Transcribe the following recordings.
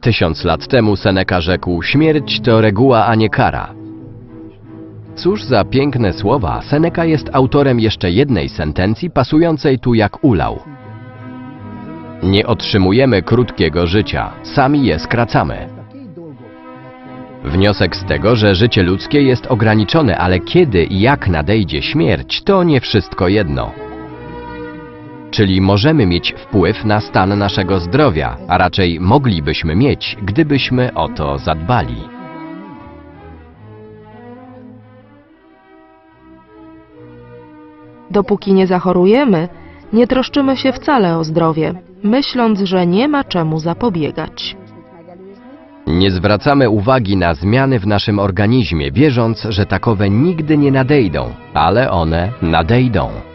Tysiąc lat temu Seneca rzekł: Śmierć to reguła, a nie kara. Cóż za piękne słowa, Seneca jest autorem jeszcze jednej sentencji pasującej tu jak ulał. Nie otrzymujemy krótkiego życia, sami je skracamy. Wniosek z tego, że życie ludzkie jest ograniczone, ale kiedy i jak nadejdzie śmierć, to nie wszystko jedno. Czyli możemy mieć wpływ na stan naszego zdrowia, a raczej moglibyśmy mieć, gdybyśmy o to zadbali. Dopóki nie zachorujemy, nie troszczymy się wcale o zdrowie, myśląc, że nie ma czemu zapobiegać. Nie zwracamy uwagi na zmiany w naszym organizmie, wierząc, że takowe nigdy nie nadejdą, ale one nadejdą.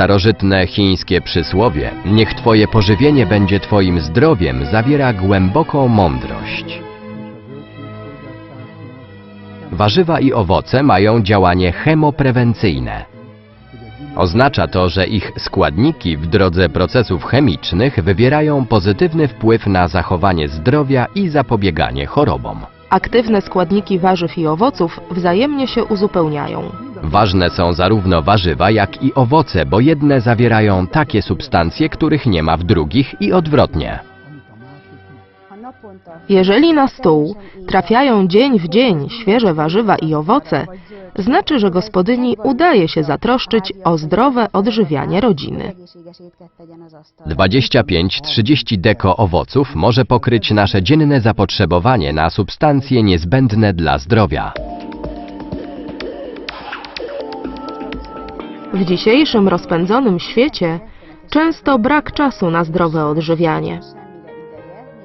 Starożytne chińskie przysłowie Niech Twoje pożywienie będzie Twoim zdrowiem zawiera głęboką mądrość. Warzywa i owoce mają działanie chemoprewencyjne. Oznacza to, że ich składniki w drodze procesów chemicznych wywierają pozytywny wpływ na zachowanie zdrowia i zapobieganie chorobom. Aktywne składniki warzyw i owoców wzajemnie się uzupełniają. Ważne są zarówno warzywa, jak i owoce, bo jedne zawierają takie substancje, których nie ma w drugich i odwrotnie. Jeżeli na stół trafiają dzień w dzień świeże warzywa i owoce, znaczy, że gospodyni udaje się zatroszczyć o zdrowe odżywianie rodziny. 25-30 deko owoców może pokryć nasze dzienne zapotrzebowanie na substancje niezbędne dla zdrowia. W dzisiejszym rozpędzonym świecie często brak czasu na zdrowe odżywianie.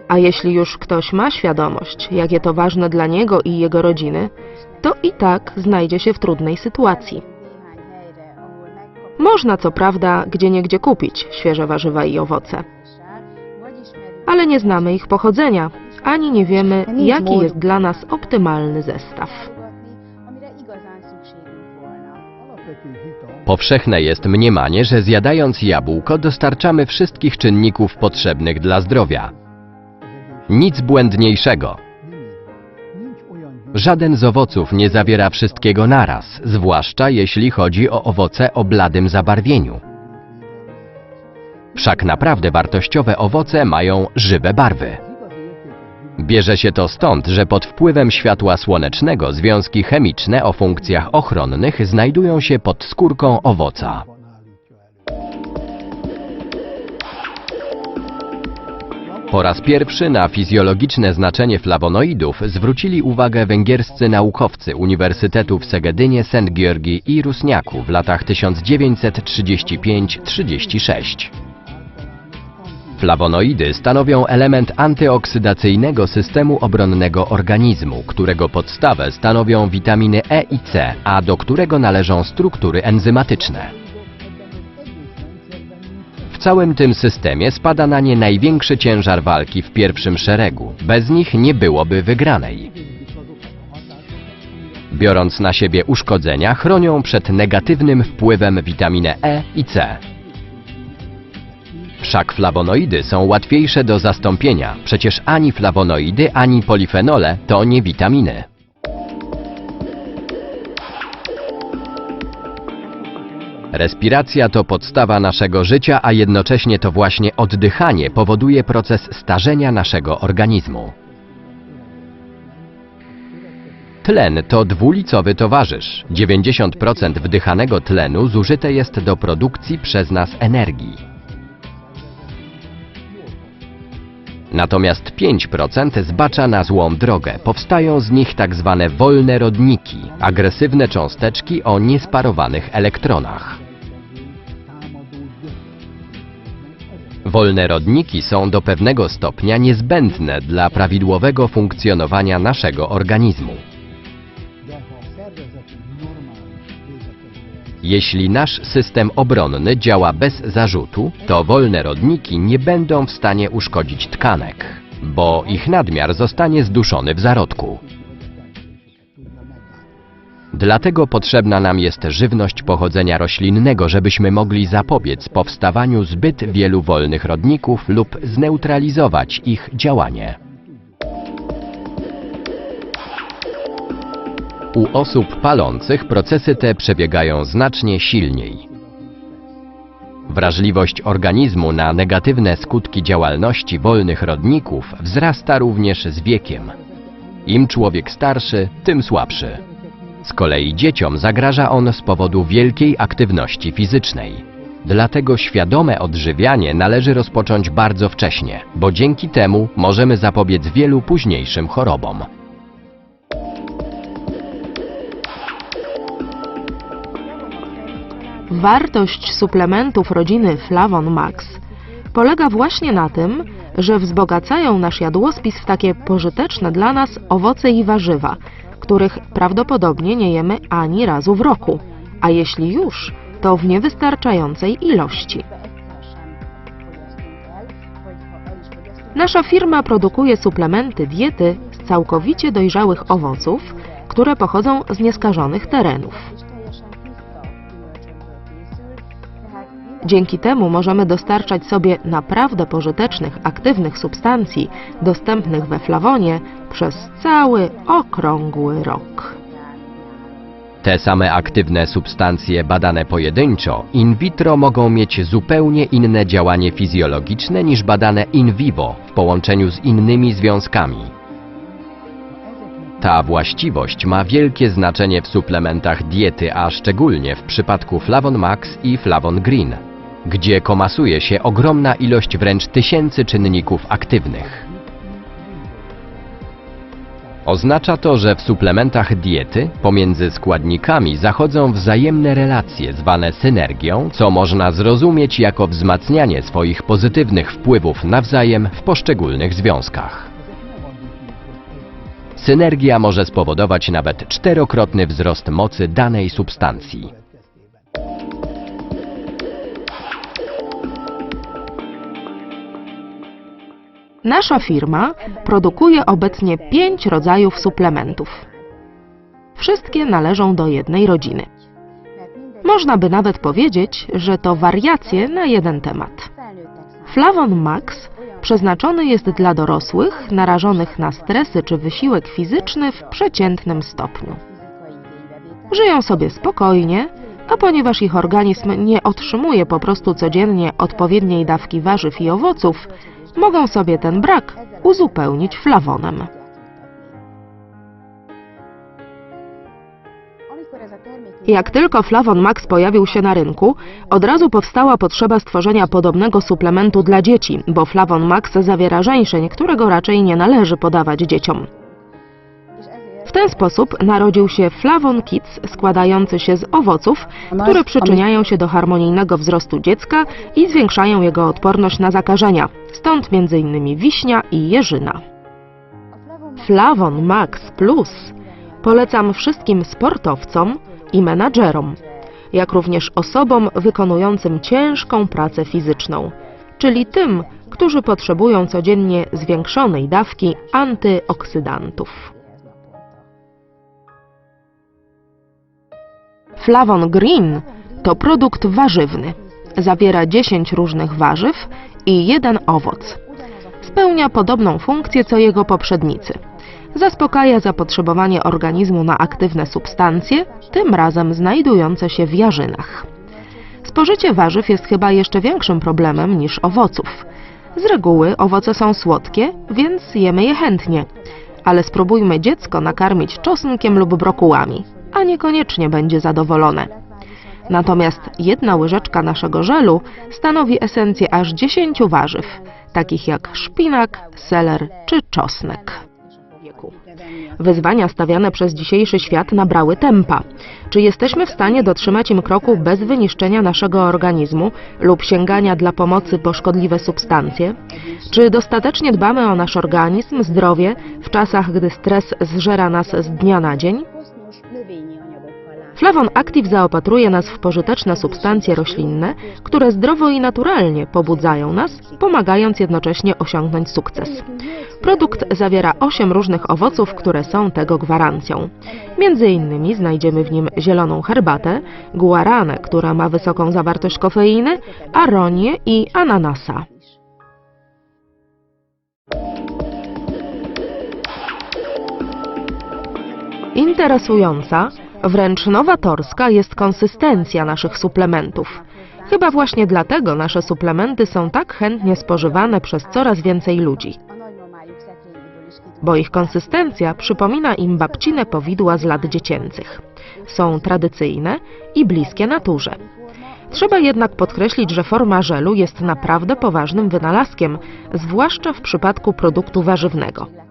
A jeśli już ktoś ma świadomość, jakie to ważne dla niego i jego rodziny, to i tak znajdzie się w trudnej sytuacji. Można co prawda gdzieniegdzie kupić świeże warzywa i owoce, ale nie znamy ich pochodzenia, ani nie wiemy, jaki jest dla nas optymalny zestaw. Powszechne jest mniemanie, że zjadając jabłko dostarczamy wszystkich czynników potrzebnych dla zdrowia. Nic błędniejszego. Żaden z owoców nie zawiera wszystkiego naraz, zwłaszcza jeśli chodzi o owoce o bladym zabarwieniu. Wszak naprawdę wartościowe owoce mają żywe barwy. Bierze się to stąd, że pod wpływem światła słonecznego związki chemiczne o funkcjach ochronnych znajdują się pod skórką owoca. Po raz pierwszy na fizjologiczne znaczenie flawonoidów zwrócili uwagę węgierscy naukowcy Uniwersytetu w Segedynie, St. Georgi i Rusniaku w latach 1935-36. Flawonoidy stanowią element antyoksydacyjnego systemu obronnego organizmu, którego podstawę stanowią witaminy E i C, a do którego należą struktury enzymatyczne. W całym tym systemie spada na nie największy ciężar walki w pierwszym szeregu. Bez nich nie byłoby wygranej. Biorąc na siebie uszkodzenia, chronią przed negatywnym wpływem witaminę E i C. Wszak flawonoidy są łatwiejsze do zastąpienia, przecież ani flawonoidy, ani polifenole to nie witaminy. Respiracja to podstawa naszego życia, a jednocześnie to właśnie oddychanie powoduje proces starzenia naszego organizmu. Tlen to dwulicowy towarzysz. 90% wdychanego tlenu zużyte jest do produkcji przez nas energii. Natomiast 5% zbacza na złą drogę. Powstają z nich tak zwane wolne rodniki, agresywne cząsteczki o niesparowanych elektronach. Wolne rodniki są do pewnego stopnia niezbędne dla prawidłowego funkcjonowania naszego organizmu. Jeśli nasz system obronny działa bez zarzutu, to wolne rodniki nie będą w stanie uszkodzić tkanek, bo ich nadmiar zostanie zduszony w zarodku. Dlatego potrzebna nam jest żywność pochodzenia roślinnego, żebyśmy mogli zapobiec powstawaniu zbyt wielu wolnych rodników lub zneutralizować ich działanie. U osób palących procesy te przebiegają znacznie silniej. Wrażliwość organizmu na negatywne skutki działalności wolnych rodników wzrasta również z wiekiem. Im człowiek starszy, tym słabszy. Z kolei dzieciom zagraża on z powodu wielkiej aktywności fizycznej. Dlatego świadome odżywianie należy rozpocząć bardzo wcześnie, bo dzięki temu możemy zapobiec wielu późniejszym chorobom. Wartość suplementów rodziny Flavon Max polega właśnie na tym, że wzbogacają nasz jadłospis w takie pożyteczne dla nas owoce i warzywa, których prawdopodobnie nie jemy ani razu w roku, a jeśli już, to w niewystarczającej ilości. Nasza firma produkuje suplementy diety z całkowicie dojrzałych owoców, które pochodzą z nieskażonych terenów. Dzięki temu możemy dostarczać sobie naprawdę pożytecznych, aktywnych substancji dostępnych we flawonie przez cały okrągły rok. Te same aktywne substancje badane pojedynczo in vitro mogą mieć zupełnie inne działanie fizjologiczne niż badane in vivo w połączeniu z innymi związkami. Ta właściwość ma wielkie znaczenie w suplementach diety, a szczególnie w przypadku Flavon Max i Flavon Green, gdzie komasuje się ogromna ilość wręcz tysięcy czynników aktywnych. Oznacza to, że w suplementach diety pomiędzy składnikami zachodzą wzajemne relacje zwane synergią, co można zrozumieć jako wzmacnianie swoich pozytywnych wpływów nawzajem w poszczególnych związkach. Synergia może spowodować nawet czterokrotny wzrost mocy danej substancji. Nasza firma produkuje obecnie pięć rodzajów suplementów. Wszystkie należą do jednej rodziny. Można by nawet powiedzieć, że to wariacje na jeden temat. Flavon Max przeznaczony jest dla dorosłych narażonych na stresy czy wysiłek fizyczny w przeciętnym stopniu. Żyją sobie spokojnie, a ponieważ ich organizm nie otrzymuje po prostu codziennie odpowiedniej dawki warzyw i owoców, mogą sobie ten brak uzupełnić flawonem. Jak tylko Flavon Max pojawił się na rynku, od razu powstała potrzeba stworzenia podobnego suplementu dla dzieci, bo Flavon Max zawiera żeńszeń, którego raczej nie należy podawać dzieciom. W ten sposób narodził się Flavon Kids składający się z owoców, które przyczyniają się do harmonijnego wzrostu dziecka i zwiększają jego odporność na zakażenia, stąd m.in. wiśnia i jeżyna. Flavon Max Plus polecam wszystkim sportowcom i menadżerom, jak również osobom wykonującym ciężką pracę fizyczną, czyli tym, którzy potrzebują codziennie zwiększonej dawki antyoksydantów. Flavon Green to produkt warzywny. Zawiera 10 różnych warzyw i jeden owoc. Spełnia podobną funkcję co jego poprzednicy. Zaspokaja zapotrzebowanie organizmu na aktywne substancje, tym razem znajdujące się w jarzynach. Spożycie warzyw jest chyba jeszcze większym problemem niż owoców. Z reguły owoce są słodkie, więc jemy je chętnie, ale spróbujmy dziecko nakarmić czosnkiem lub brokułami, a niekoniecznie będzie zadowolone. Natomiast jedna łyżeczka naszego żelu stanowi esencję aż 10 warzyw, takich jak szpinak, seler czy czosnek. Wyzwania stawiane przez dzisiejszy świat nabrały tempa. Czy jesteśmy w stanie dotrzymać im kroku bez wyniszczenia naszego organizmu lub sięgania dla pomocy po szkodliwe substancje? Czy dostatecznie dbamy o nasz organizm, zdrowie w czasach, gdy stres zżera nas z dnia na dzień? Flavon Active zaopatruje nas w pożyteczne substancje roślinne, które zdrowo i naturalnie pobudzają nas, pomagając jednocześnie osiągnąć sukces. Produkt zawiera 8 różnych owoców, które są tego gwarancją. Między innymi znajdziemy w nim zieloną herbatę, guaranę, która ma wysoką zawartość kofeiny, aronię i ananasa. Interesująca, wręcz nowatorska jest konsystencja naszych suplementów. Chyba właśnie dlatego nasze suplementy są tak chętnie spożywane przez coraz więcej ludzi, bo ich konsystencja przypomina im babcine powidła z lat dziecięcych. Są tradycyjne i bliskie naturze. Trzeba jednak podkreślić, że forma żelu jest naprawdę poważnym wynalazkiem, zwłaszcza w przypadku produktu warzywnego.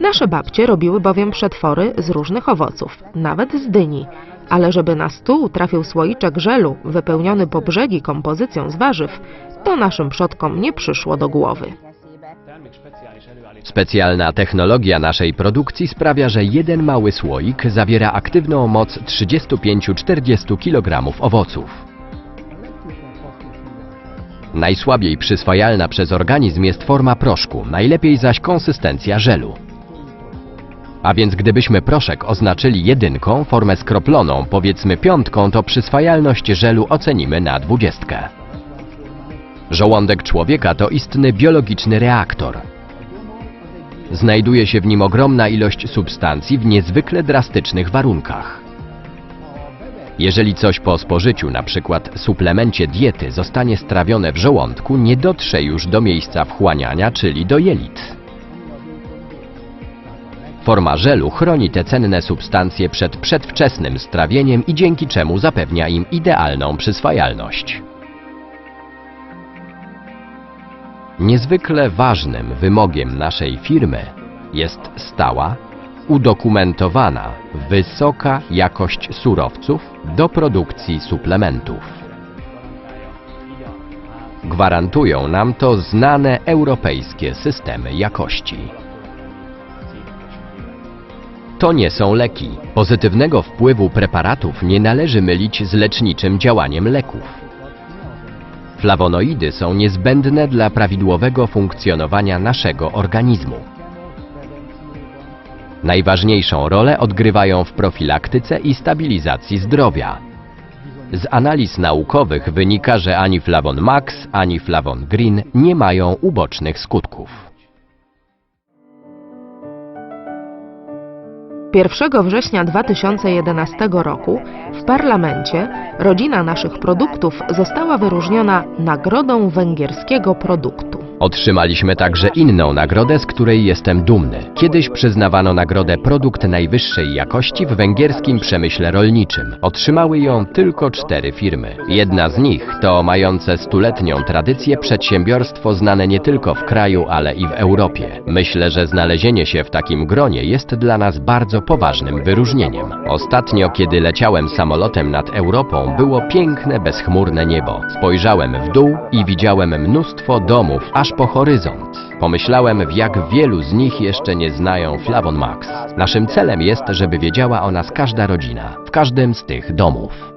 Nasze babcie robiły bowiem przetwory z różnych owoców, nawet z dyni, ale żeby na stół trafił słoiczek żelu wypełniony po brzegi kompozycją z warzyw, to naszym przodkom nie przyszło do głowy. Specjalna technologia naszej produkcji sprawia, że jeden mały słoik zawiera aktywną moc 35-40 kg owoców. Najsłabiej przyswajalna przez organizm jest forma proszku, najlepiej zaś konsystencja żelu. A więc gdybyśmy proszek oznaczyli jedynką, formę skroploną, powiedzmy piątką, to przyswajalność żelu ocenimy na dwudziestkę. Żołądek człowieka to istny biologiczny reaktor. Znajduje się w nim ogromna ilość substancji w niezwykle drastycznych warunkach. Jeżeli coś po spożyciu, przykład suplemencie diety, zostanie strawione w żołądku, nie dotrze już do miejsca wchłaniania, czyli do jelit. Forma żelu chroni te cenne substancje przed przedwczesnym strawieniem i dzięki czemu zapewnia im idealną przyswajalność. Niezwykle ważnym wymogiem naszej firmy jest stała, udokumentowana, wysoka jakość surowców do produkcji suplementów. Gwarantują nam to znane europejskie systemy jakości. To nie są leki. Pozytywnego wpływu preparatów nie należy mylić z leczniczym działaniem leków. Flawonoidy są niezbędne dla prawidłowego funkcjonowania naszego organizmu. Najważniejszą rolę odgrywają w profilaktyce i stabilizacji zdrowia. Z analiz naukowych wynika, że ani Flavon Max, ani Flavon Green nie mają ubocznych skutków. 1 września 2011 roku w parlamencie rodzina naszych produktów została wyróżniona Nagrodą Węgierskiego Produktu. Otrzymaliśmy także inną nagrodę, z której jestem dumny. Kiedyś przyznawano nagrodę Produkt najwyższej jakości w węgierskim przemyśle rolniczym. Otrzymały ją tylko cztery firmy. Jedna z nich to mające stuletnią tradycję przedsiębiorstwo znane nie tylko w kraju, ale i w Europie. Myślę, że znalezienie się w takim gronie jest dla nas poważnym wyróżnieniem. Ostatnio, kiedy leciałem samolotem nad Europą, było piękne, bezchmurne niebo. Spojrzałem w dół i widziałem mnóstwo domów, aż po horyzont. Pomyślałem, w jak wielu z nich jeszcze nie znają Flavon Max. Naszym celem jest, żeby wiedziała o nas każda rodzina, w każdym z tych domów.